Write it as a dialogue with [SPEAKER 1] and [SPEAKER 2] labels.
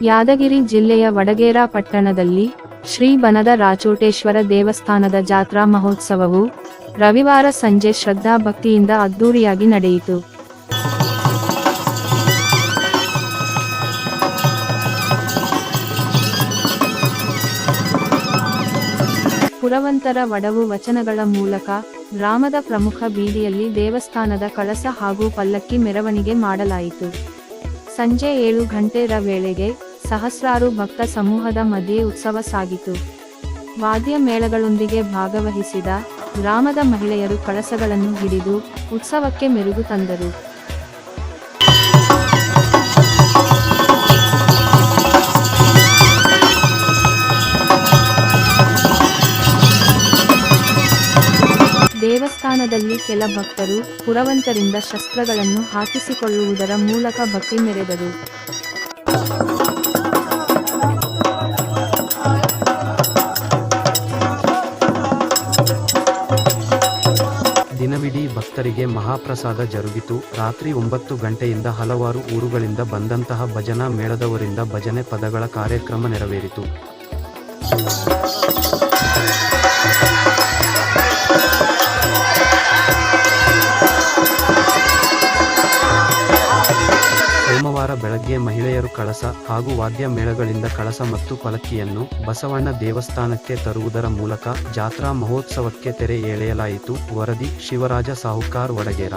[SPEAKER 1] ಯಾದಗಿರಿ ಜಿಲ್ಲೆಯ ವಡಗೇರಾ ಪಟ್ಟಣದಲ್ಲಿ ಶ್ರೀ ಬನದ ರಾಚೋಟೇಶ್ವರ ದೇವಸ್ಥಾನದ ಜಾತ್ರಾ ಮಹೋತ್ಸವವು ರವಿವಾರ ಸಂಜೆ ಶ್ರದ್ಧಾ ಭಕ್ತಿಯಿಂದ ಅದ್ದೂರಿಯಾಗಿ ನಡೆಯಿತು. ಪುರವಂತರ ವಡವು ವಚನಗಳ ಮೂಲಕ ಗ್ರಾಮದ ಪ್ರಮುಖ ಬೀದಿಯಲ್ಲಿ ದೇವಸ್ಥಾನದ ಕಳಸ ಹಾಗೂ ಪಲ್ಲಕ್ಕಿ ಮೆರವಣಿಗೆ ಮಾಡಲಾಯಿತು. ಸಂಜೆ ಏಳು ಗಂಟೆರ ವೇಳೆಗೆ ಸಹಸ್ರಾರು ಭಕ್ತ ಸಮೂಹದ ಮಧ್ಯೆ ಉತ್ಸವ ಸಾಗಿತು. ವಾದ್ಯ ಮೇಳಗಳೊಂದಿಗೆ ಭಾಗವಹಿಸಿದ ಗ್ರಾಮದ ಮಹಿಳೆಯರು ಕಳಸಗಳನ್ನು ಹಿಡಿದು ಉತ್ಸವಕ್ಕೆ ಮೆರುಗು ತಂದರು. ದೇವಸ್ಥಾನದಲ್ಲಿ ಕೆಲ ಭಕ್ತರು ಪುರವಂತರಿಂದ ಶಸ್ತ್ರಗಳನ್ನು ಹಾಕಿಸಿಕೊಳ್ಳುವುದರ ಮೂಲಕ ಭಕ್ತಿ ಮೆರೆದರು.
[SPEAKER 2] ದಿನವಿಡೀ ಭಕ್ತರಿಗೆ ಮಹಾಪ್ರಸಾದ ಜರುಗಿತು. ರಾತ್ರಿ ಒಂಬತ್ತು ಗಂಟೆಯಿಂದ ಹಲವಾರು ಊರುಗಳಿಂದ ಬಂದಂತಹ ಭಜನಾ ಮೇಳದವರಿಂದ ಭಜನೆ ಪದಗಳ ಕಾರ್ಯಕ್ರಮ ನೆರವೇರಿತು. ಸೋಮವಾರ ಬೆಳಗ್ಗೆ ಮಹಿಳೆಯರು ಕಳಸ ಹಾಗೂ ವಾದ್ಯ ಮೇಳಗಳಿಂದ ಕಳಸ ಮತ್ತು ಪಲಕ್ಕಿಯನ್ನು ಬಸವಣ್ಣ ದೇವಸ್ಥಾನಕ್ಕೆ ತರುವುದರ ಮೂಲಕ ಜಾತ್ರಾ ಮಹೋತ್ಸವಕ್ಕೆ ತೆರೆ ಎಳೆಯಲಾಯಿತು. ವರದಿ ಶಿವರಾಜ ಸಾಹುಕಾರ್, ವಡಗೇರ.